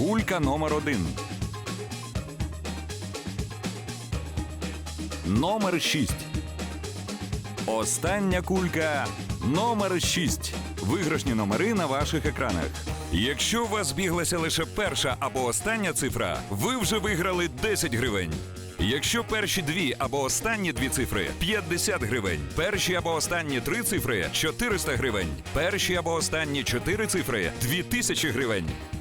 Кулька номер 1. Номер 6. Остання кулька номер 6. Виграшні номери на ваших екранах. Якщо у вас збіглася лише перша або остання цифра, ви вже виграли 10 гривень. Якщо перші дві або останні дві цифри 50 гривень. Перші або останні три цифри 400 гривень. Перші або останні чотири цифри 2000 гривень.